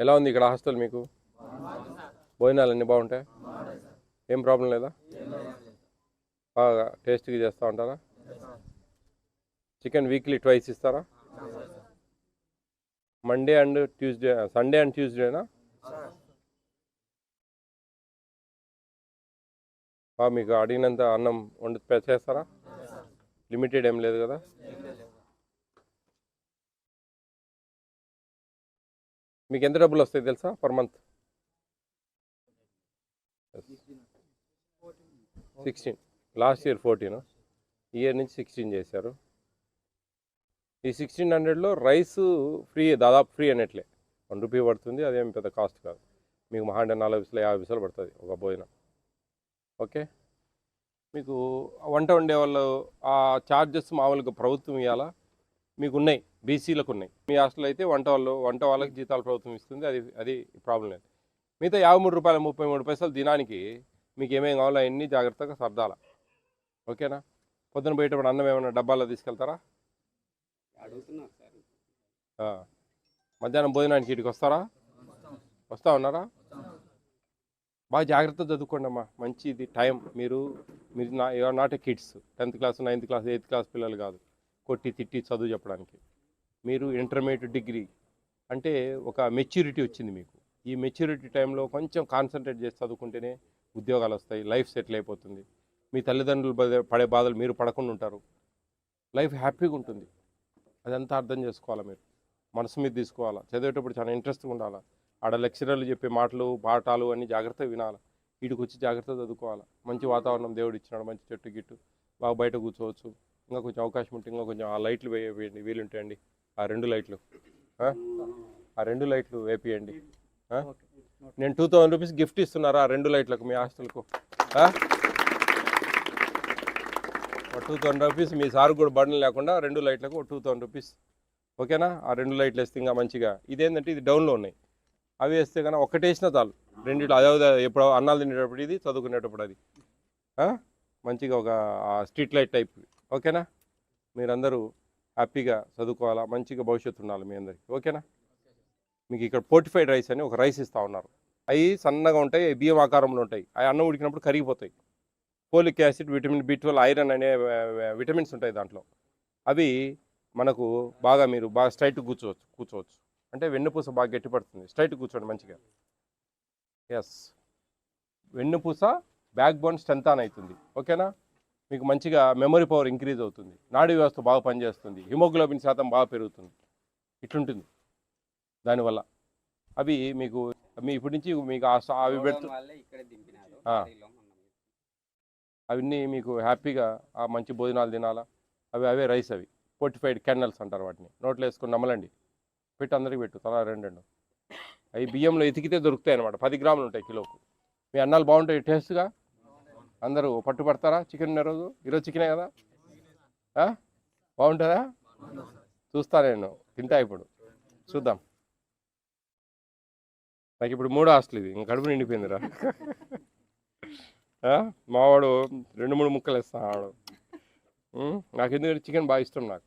ఎలా ఉంది ఇక్కడ హాస్టల్ మీకు? భోజనాలు అన్నీ బాగుంటాయి? ఏం ప్రాబ్లం లేదా? బాగా టేస్ట్గా చేస్తూ ఉంటారా? చికెన్ వీక్లీ ట్వైస్ ఇస్తారా? Monday and Tuesday Sunday and ట్యూస్డేనా? బాగా మీకు అడిగినంత అన్నం వండి పే- చేస్తారా? లిమిటెడ్ ఏం లేదు కదా? మీకు ఎంత డబ్బులు వస్తాయి తెలుసా per month? Sixteen last year fourteen year నుంచి సిక్స్టీన్ చేశారు. ఈ సిక్స్టీన్ హండ్రెడ్లో రైస్ ఫ్రీ దాదాపు ఫ్రీ అన్నట్లే. వన్ రూపీ పడుతుంది అదేం పెద్ద కాస్ట్ కాదు. మీకు మహా అంటే నాలుగు విసలు యాభై విసలు పడుతుంది ఒక భోజనం. ఓకే? మీకు వంట వండే వాళ్ళు ఆ ఛార్జెస్ మామూలుగా ప్రభుత్వం ఇవ్వాలా మీకు ఉన్నాయి బీసీలకు ఉన్నాయి మీ హాస్టల్ అయితే వంట వాళ్ళు వంట వాళ్ళకి జీతాలు ప్రభుత్వం ఇస్తుంది అది అది ప్రాబ్లం లేదు. మిగతా యాభై మూడు రూపాయలు ముప్పై మూడు పైసలు దినానికి మీకు ఏమేమి కావాలో అవన్నీ జాగ్రత్తగా సర్దాల. ఓకేనా? పొద్దున పోయేటప్పుడు అన్నం ఏమైనా డబ్బాలో తీసుకెళ్తారా. మధ్యాహ్నం భోజనానికి ఇటుకి వస్తారా? వస్తా ఉన్నారా? బాగా జాగ్రత్త చదువుకోండి అమ్మా. మంచి ఇది టైం. మీరు మీరు నా you are not a kids. Tenth class ninth class eighth class పిల్లలు కాదు. కొట్టి తిట్టి చదువు చెప్పడానికి. మీరు ఇంటర్మీడియట్ డిగ్రీ అంటే ఒక మెచ్యూరిటీ వచ్చింది మీకు. ఈ మెచ్యూరిటీ టైంలో కొంచెం కాన్సన్ట్రేట్ చేసి చదువుకుంటేనే ఉద్యోగాలు వస్తాయి లైఫ్ సెటిల్ అయిపోతుంది. మీ తల్లిదండ్రులు పడే- బాధలు మీరు పడకుండా ఉంటారు. లైఫ్ హ్యాపీగా ఉంటుంది. అదంతా అర్థం చేసుకోవాలా మీరు? మనసు మీద తీసుకోవాలా? చదివేటప్పుడు చాలా ఇంట్రెస్ట్గా ఉండాలా? ఆడ లెక్చరర్లు చెప్పే మాటలు పాఠాలు అన్నీ జాగ్రత్తగా వినాలి? వీడికి వచ్చి జాగ్రత్తగా చదువుకోవాలి? మంచి వాతావరణం దేవుడు ఇచ్చినాడు మంచి చెట్టు గిట్టు. బాగా బయట కూర్చోవచ్చు. ఇంకా కొంచెం అవకాశం ఉంటే ఇంకా కొంచెం ఆ లైట్లు వేయండి వీలుంటాయండి. ఆ రెండు లైట్లు. ఆ? రెండు లైట్లు వేపియండి? నేను టూ థౌజండ్ రూపీస్ గిఫ్ట్ ఇస్తున్నారా ఆ రెండు లైట్లకు మీ హాస్టల్కు. టూ థౌసండ్ రూపీస్ మీ సార్ కూడా బటన్ లేకుండా రెండు లైట్లకు టూ థౌసండ్ రూపీస్. ఓకేనా? ఆ రెండు లైట్లు వేస్తే ఇంకా మంచిగా. ఇదేంటంటే ఇది డౌన్లో ఉన్నాయి. అవి వేస్తే కన్నా ఒకటి వేసినా చాలు. రెండిట్లో అదే అదే ఎప్పుడో అన్నాలు తినేటప్పుడు ఇది చదువుకునేటప్పుడు అది? మంచిగా ఒక స్ట్రీట్ లైట్ టైప్ ఓకేనా? మీరందరూ హ్యాపీగా చదువుకోవాలా? మంచిగా భవిష్యత్తు ఉండాలి మీ అందరికి. ఓకేనా? మీకు ఇక్కడ పోర్టిఫైడ్ రైస్ అని ఒక రైస్ ఇస్తూ ఉన్నారు. అవి సన్నగా ఉంటాయి బియ్యం ఆకారంలో ఉంటాయి. అవి అన్నం ఉడికినప్పుడు కరిగిపోతాయి. Folic acid vitamin B iron అనే విటమిన్స్ ఉంటాయి దాంట్లో. అవి మనకు బాగా మీరు బాగా స్ట్రైట్ కూర్చోవచ్చు కూర్చోవచ్చు. అంటే వెన్నుపూస బాగా గట్టిపడుతుంది. స్ట్రైట్ కూర్చోండి మంచిగా. ఎస్ వెన్నుపూస బ్యాక్ బోన్ స్ట్రెంత్ అవుతుంది. ఓకేనా? మీకు మంచిగా మెమరీ పవర్ ఇంక్రీజ్ అవుతుంది. నాడీ వ్యవస్థ బాగా పనిచేస్తుంది. హిమోగ్లోబిన్ శాతం బాగా పెరుగుతుంది. ఇట్లుంటుంది. దానివల్ల అవి మీకు మీ ఇప్పటి నుంచి మీకు అవి పెడుతూ. అవన్నీ మీకు హ్యాపీగా ఆ మంచి భోజనాలు తినాలా? అవి అవే రైస్ అవి. ఫోర్టిఫైడ్ కెన్నల్స్ అంటారు వాటిని. నోట్లో వేసుకొని నమ్మలండి పెట్టి అందరికి పెట్టు. తలా రెండు రెండు అవి బియ్యంలో ఎతికితే దొరుకుతాయి అనమాట పది గ్రాములు ఉంటాయి కిలోకు. మీ అన్నాలు బాగుంటాయి. టేస్ట్గా అందరూ పట్టుపడతారా చికెన్ రోజు? ఈరోజు చికెనే కదా? బాగుంటుందా? చూస్తా నేను. తింటా ఇప్పుడు. చూద్దాం. నాకు ఇప్పుడు మూడో హాస్టల్ ఇది. ఇంక కడుపు నిండిపోయిందిరా. మావాడు రెండు మూడు ముక్కలు వేస్తా ఆడు. నాకు ఎందుకంటే చికెన్ బాగా ఇష్టం నాకు.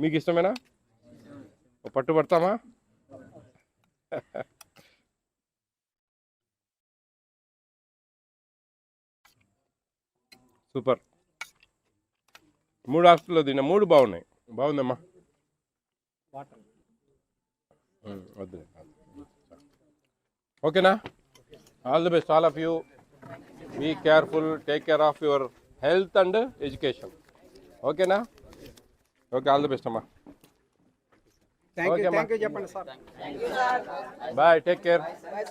మీకు ఇష్టమేనా? Oh super. మూడు హాస్టల్లో తిన్నా మూడు బాగున్నాయి. బాగుందమ్మా. ఉం, వద్దులే ఓకేనా? All the best all of you. Be careful take care of your health and education. ఓకేనా? ఓకే ఆల్ ది బెస్ట్ అమ్మా. ఓకే అమ్మా. Bye take care.